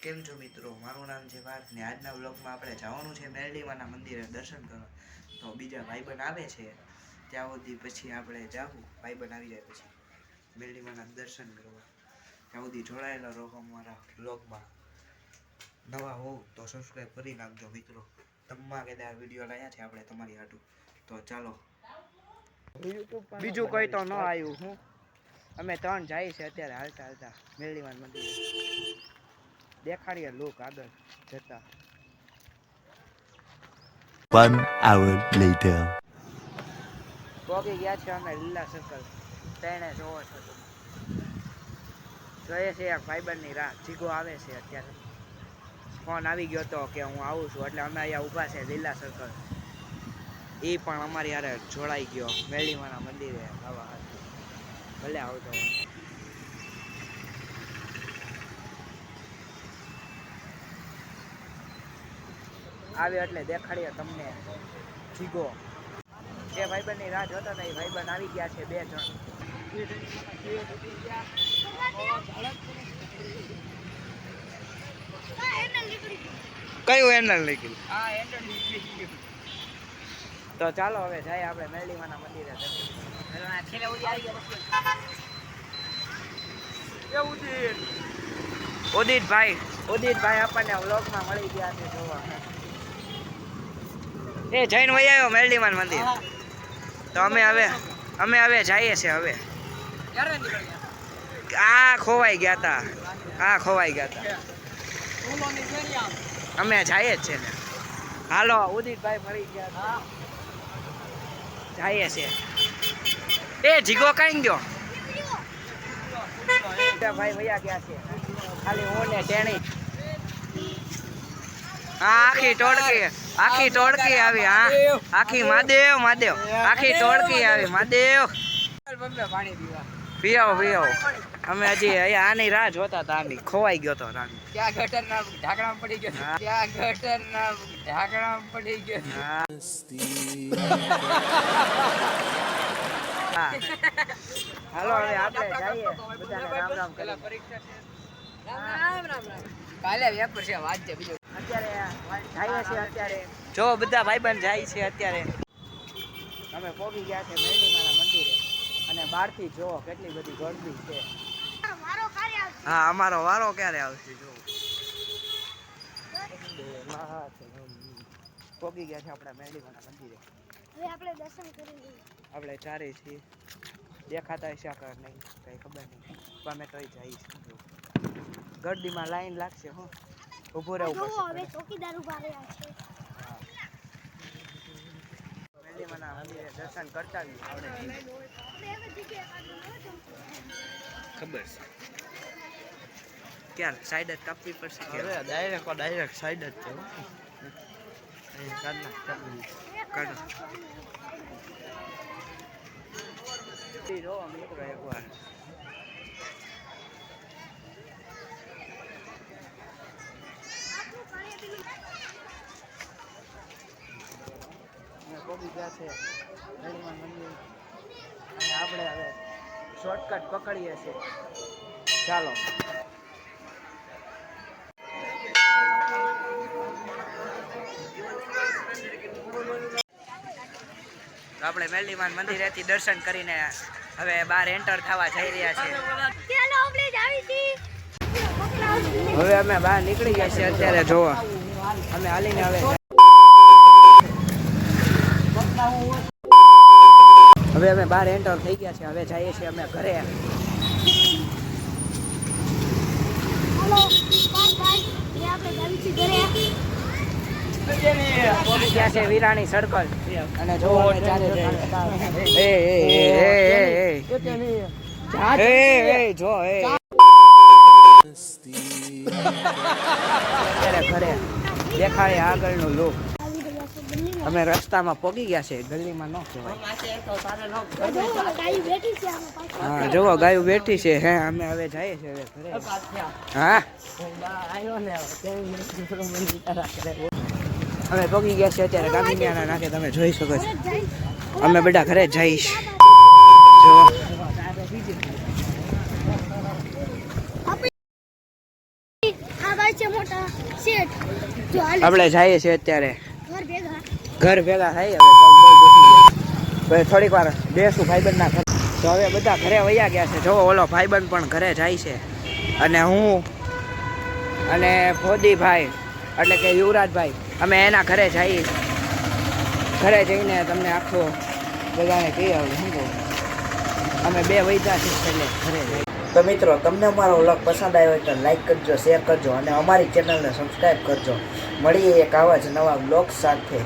કેમ છો મિત્રો? મારું નામ છે પાર્થ ને આજના બ્લોગમાં આપણે જવાનું છે મેરડીમાના મંદિરે દર્શન કરવા. તો બીજા ભાઈબંધ આવે છે, ત્યાં સુધી પછી આપણે જાવું ભાઈબંધ આવી જાય પછી મેરડીમાના દર્શન કરવા. ત્યાં સુધી જોડાયેલા રહો અમારા બ્લોગમાં નવા હોવ તો સબસ્ક્રાઈબ કરી નાખજો મિત્રો. ધમાકેદાર વીડિયો લાવ્યા છે આપણે તમારી હાટું. તો ચાલો. બીજું કઈ તો ન આવ્યું હું. અમે ત્રણ જાય છે અત્યારે હાલતા હાલતા મેરડીમાન મંદિરે. દેખાડીએ લોક આગળ જતા. One hour later. પહોંચી ગયા છે અમે લીલા સર્કલ તેણે જોવો છો તમે. જોઈએ છે એક ફાઈબરની રાહ. જીગો આવે છે અત્યારે. ફોન આવી ગયો તો કે હું આવું છું એટલે અમે અહીંયા ઊભા છે લીલા સર્કલ એ પણ અમારી યારે જોડાઈ ગયો. મેળીમાના મંદિરે આવા ભલે આવતો આવે એટલે દેખાડીએ તમને જીગો જે ભાઈબંધની રાહ જોતા હતા એ ભાઈબંધ આવી ગયા છે બે જણ. કયું એનલ નીકળી તો ચાલો હવે જાય આપણે મેરડીમાના મંદિરે ઉદિતભાઈ ઉદિતભાઈ આપણને વ્લોગમાં મળી ગયા છે જોવા. એ જૈન વહી આવ્યો મેરડીમાન મંદિર. તો અમે હવે અમે હવે જઈએ છીએ હવે. આ ખોવાઈ ગયા હતા આ ખોવાઈ ગયા હતા અમે જઈએ જ છે ને. હાલો ઉદિતભાઈ મળી ગયા જઈએ છીએ. એ જીગો કઈ ગયો. ભાઈ વયા ગયા છે. ખાલી હું ને તેણી હા આખી ટોળકી. આખી ટોળકી આવી હા. આખી મહાદેવ મહાદેવ. આખી ટોળકી આવી મહાદેવ. પીવો. પીવો અમે હજી અહીંયા આની રાહ જોતા હતા આની. ખોવાઈ ગયો તો રાની ગટર ના ઢાંકણા પડી ગયો ક્યાં ગટર ગટરના ઢાંકણા પડી ગયો. હાલો હવે આપણે જઈએ. બધાને રામ રામ કરી રામ રામ રામ રામ. કાલે વેપર છે વાંચજે બીજું. અત્યારે જઈએ અત્યારે. જો બધા ભાઈબંધ જાય છે અત્યારે. અમે પોગી ગયા છે મેરડીમાના મંદિરે. અને બહારથી જો કેટલી બધી ગરદી છે. હા અમારો વારો ક્યારે આવશે જો. પોગી ગયા છે આપણા મેરડીમાના મંદિરે. આપણે દર્શન કરી લઈએ. આપણે ચારે છીએ. દેખાતા હશે કે નહીં કઈ ખબર નહીં. પણ અમે તોય જઈશું ગરદીમાં લાઈન લાગશે હો. ઊભું રહેવું જુઓ હવે પડશે ચોકીદાર ઊભા રહ્યા છે. દર્શન કરતા ખબર છે. ક્યાં સાઈડ જ કાપવી પડશે હવે ડાયરેક્ટ ડાયરેક્ટ સાઈડ જ છે કાઢો મિત્રો એકવાર અમે પહોંચી ગયા છે હનુમાન મંદિર. અને આપણે હવે શોર્ટકટ પકડીએ છીએ. ચાલો. તો આપણે મેરડીમાન મંદિરેથી દર્શન કરીને હવે બહાર એન્ટર થવા જઈ રહ્યા છીએ. હવે અમે બહાર નીકળી ગયા છીએ અત્યારે જોવા અમે હાલીને હવે હવે અમે બહાર એન્ટર થઈ ગયા છે હવે જઈએ છીએ અમે ઘરે. ત્યાં વિરાણી સર્કલ અને જો અમે ચારે એ એ એ જો એ. ઘરે દેખાડે આગળનું લુક અમે રસ્તામાં પહોંચી ગયા છે ગલીમાં ન કહેવાય. જુઓ ગાડી બેઠી છે આમાં પાછળ. હા જુઓ ગાયું બેઠી છે. હે અમે હવે જઈએ છીએ હવે ઘરે. હા? અમે પહોંચી ગયા છે અત્યારે ગાંધીના નાખે તમે જોઈ શકો છો. અમે બધા ઘરે જઈશ. જો. આ જાય છે મોટા શેઠ. જો હાલે. આપણે જઈએ છીએ અત્યારે. ઘર ભેગા થઈ હવે થોડીક વાર બેસું ભાઈબંધના ઘરે. તો હવે બધા ઘરે વયા ગયા છે. જોવો, ઓલો ભાઈબંધ પણ ઘરે જાય છે. અને હું અને ફોદીભાઈ, એટલે કે યુવરાજભાઈ, અમે એના ઘરે જઈએ ઘરે જઈને તમને આખું બધાને કહીએ હવે શું કહું? અમે બે વૈદા છે એટલે ઘરે જઈએ તો મિત્રો, તમને અમારો વ્લોગ પસંદ આવ્યો હોય તો લાઈક કરજો શેર કરજો, અને અમારી ચેનલને સબસ્ક્રાઈબ કરજો. મળીએ એક આવા જ નવા બ્લોગ સાથે.